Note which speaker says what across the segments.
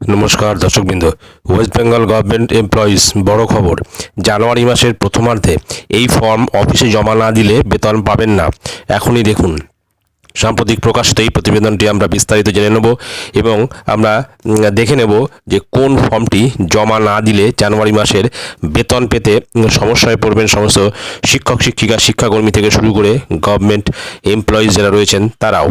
Speaker 1: নমস্কার দর্শকবৃন্দ। West Bengal government employees বড় খবর। জানুয়ারি মাসের প্রথমার্ধে এই ফর্ম অফিসে জমা না দিলে বেতন পাবেন না। এখনই দেখুন। সাম্প্রতিক প্রকাশিত এই প্রতিবেদনটি আমরা বিস্তারিত জেনে নেব এবং আমরা দেখে নেব যে কোন ফর্মটি জমা না দিলে জানুয়ারি মাসের বেতন পেতে সমস্যায় পড়বেন সমস্ত শিক্ষক, শিক্ষিকা, শিক্ষাকর্মী থেকে শুরু করে গভর্নমেন্ট এমপ্লয়িজ যারা রয়েছেন, তারাও।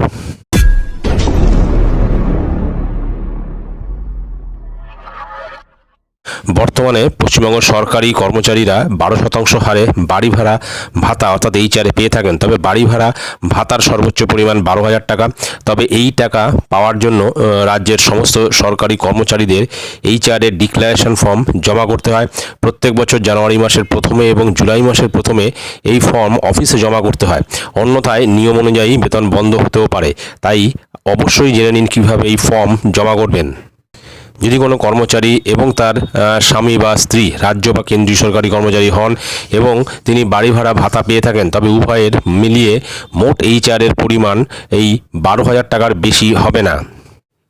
Speaker 1: বর্তমানে পশ্চিমবঙ্গ সরকারি কর্মচারীরা বারো শতাংশ হারে বাড়ি ভাড়া ভাতা অর্থাৎ এই চারে পেয়ে থাকেন। তবে বাড়ি ভাড়া ভাতার সর্বোচ্চ পরিমাণ বারো হাজার টাকা। তবে এই টাকা পাওয়ার জন্য রাজ্যের সমস্ত সরকারি কর্মচারীদের এই চারের ডিক্লারেশন ফর্ম জমা করতে হয়। প্রত্যেক বছর জানুয়ারি মাসের প্রথমে এবং জুলাই মাসের প্রথমে এই ফর্ম অফিসে জমা করতে হয়। অন্যথায় নিয়ম অনুযায়ী বেতন বন্ধ হতেও পারে। তাই অবশ্যই জেনে নিন কীভাবে এই ফর্ম জমা করবেন। যদি কোনো কর্মচারী এবং তার স্বামী বা স্ত্রী, রাজ্য বা কেন্দ্রীয় সরকারি কর্মচারী হন এবং তিনি বাড়ি ভাড়া ভাতা পেয়ে থাকেন, তবে উভয়ের মিলিয়ে মোট এইচআরের পরিমাণ এই বারো হাজার টাকার বেশি হবে না।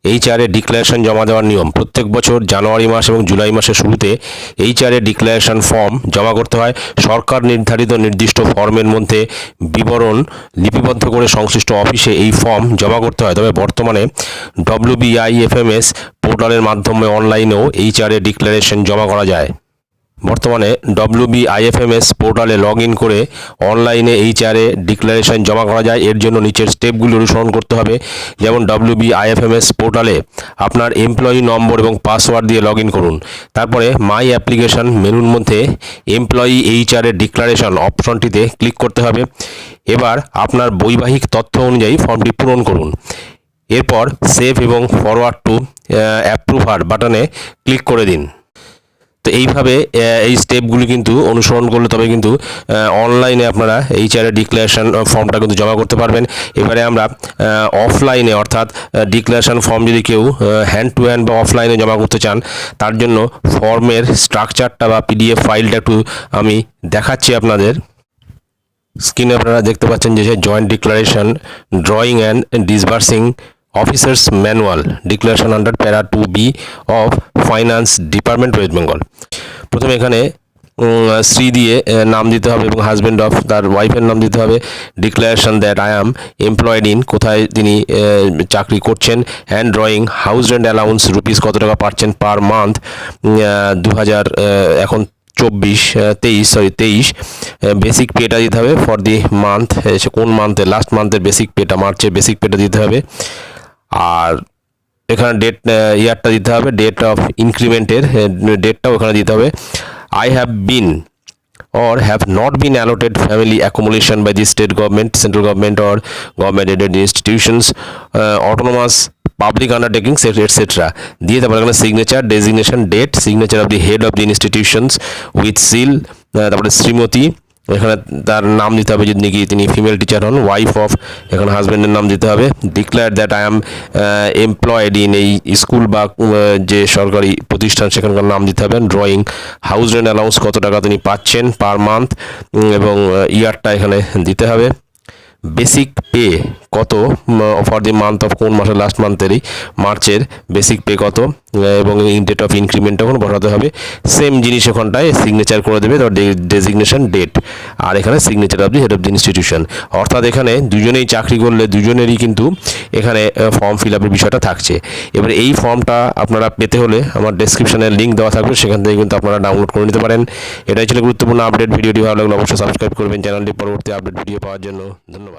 Speaker 1: এইচআর এর ডিক্লারেশন জমা দেওয়ার নিয়ম। প্রত্যেক বছর জানুয়ারি মাস এবং জুলাই মাসের শুরুতে এইচআর এর ডিক্লারেশন ফর্ম জমা করতে হয়। সরকার নির্ধারিত নির্দিষ্ট ফর্মের মধ্যে বিবরণ লিপিবদ্ধ করে সংশ্লিষ্ট অফিসে এই ফর্ম জমা করতে হয়। তবে বর্তমানে ডব্লিউবিআইএফএমএস পোর্টালের মাধ্যমে অনলাইনেও এইচআর এ ডিক্লারেশন জমা করা যায়। বর্তমানে ডব্লিউবিআইএফএমএস পোর্টালে লগ ইন করে অনলাইনে এইচআরএ ডিক্লারেশন জমা করা যায়। এর জন্য নিচের স্টেপগুলি অনুসরণ করতে হবে। যেমন ডব্লিউবিআইএফএমএস পোর্টালে আপনার এমপ্লয়ি নম্বর এবং পাসওয়ার্ড দিয়ে লগ করুন। তারপরে মাই অ্যাপ্লিকেশন মেনুর মধ্যে এমপ্লয়ি এইচআরএ ডিক্লারেশন অপশনটিতে ক্লিক করতে হবে। এবার আপনার বৈবাহিক তথ্য অনুযায়ী ফর্মটি পূরণ করুন। এরপর সেভ এবং ফরওয়ার্ড টু অ্যাপ্রুভার বাটনে ক্লিক করে দিন। তো এইভাবে এই স্টেপগুলি কিন্তু অনুসরণ করলে তবে কিন্তু অনলাইনে আপনারা এইচআরের ডিক্লারেশন ফর্মটা কিন্তু জমা করতে পারবেন। এবারে আমরা অফলাইনে অর্থাৎ ডিক্লারেশন ফর্ম যদি কেউ হ্যান্ড টু হ্যান্ড বা অফলাইনে জমা করতে চান, তার জন্য ফর্মের স্ট্রাকচারটা বা পিডিএফ ফাইলটা একটু আমি দেখাচ্ছি আপনাদের। স্ক্রিনে আপনারা দেখতে পাচ্ছেন যে joint declaration drawing and disbursing officers manual declaration under para two B of finance department West Bengal প্রথমে এখানে শ্রী দিয়ে নাম দিতে হবে এবং হাজব্যান্ড অফ তার ওয়াইফের নাম দিতে হবে। Declaration that I am employed in কোথায় তিনি চাকরি করছেন। Hand drawing house rent allowance rupees কত টাকা পাচ্ছেন পার মান্থ দু হাজার এখন চব্বিশ তেইশ সরি তেইশ। বেসিক পেটা দিতে হবে ফর দি মান্থ কোন মান্থে লাস্ট মান্থের বেসিক পেটা মার্চের বেসিক পেটা দিতে হবে। আর এখানে ডেট ইয়ারটা দিতে হবে ডেট অফ ইনক্রিমেন্টের ডেটটাও এখানে দিতে হবে। I have been or have not been allotted family accommodation by the state government central government or government aided institutions autonomous public undertaking etcetera দিয়ে তারপরে এখানে signature designation date signature of the head of the institutions with seal তারপরে শ্রীমতী এখানে তার নাম দিতে হবে যদি নাকি তিনি ফিমেল টিচার হন ওয়াইফ অফ এখানে হাজব্যান্ডের নাম দিতে হবে। Declare that I am employed in এই স্কুল বা যে সরকারি প্রতিষ্ঠান, সেখানকার নাম দিতে হবে। ড্রয়িং হাউস রেন্ট অ্যালাউন্স কত টাকা তিনি পাচ্ছেন পার মান্থ এবং ইয়ারটা এখানে দিতে হবে। বেসিক পে কত ফর দি মান্থ অফ কোন মাসের লাস্ট মান্থেরই মার্চের বেসিক পে কত এবং ডেট অফ ইনক্রিমেন্ট ওখানে বসাতে হবে। সেম জিনিস ওখানটায় সিগনেচার করে দেবে ডেজিগনেশন ডেট আর এখানে signature of the head of the institution অর্থাৎ এখানে দুজনেই চাকরি করলে দুজনেরই কিন্তু এখানে ফর্ম ফিল আপের বিষয়টা থাকছে। এবার এই ফর্মটা আপনারা পেতে হলে আমার ডেসক্রিপশনে লিঙ্ক দেওয়া থাকবে, সেখান থেকে কিন্তু আপনারা ডাউনলোড করে নিতে পারেন। এটাই ছিল গুরুত্বপূর্ণ আপডেট ভিডিওটি ভালো লাগলে অবশ্যই সাবস্ক্রাইব করবেন। চ্যানেলটি পরবর্তী আপডেট ভিডিও পাওয়ার জন্য ধন্যবাদ।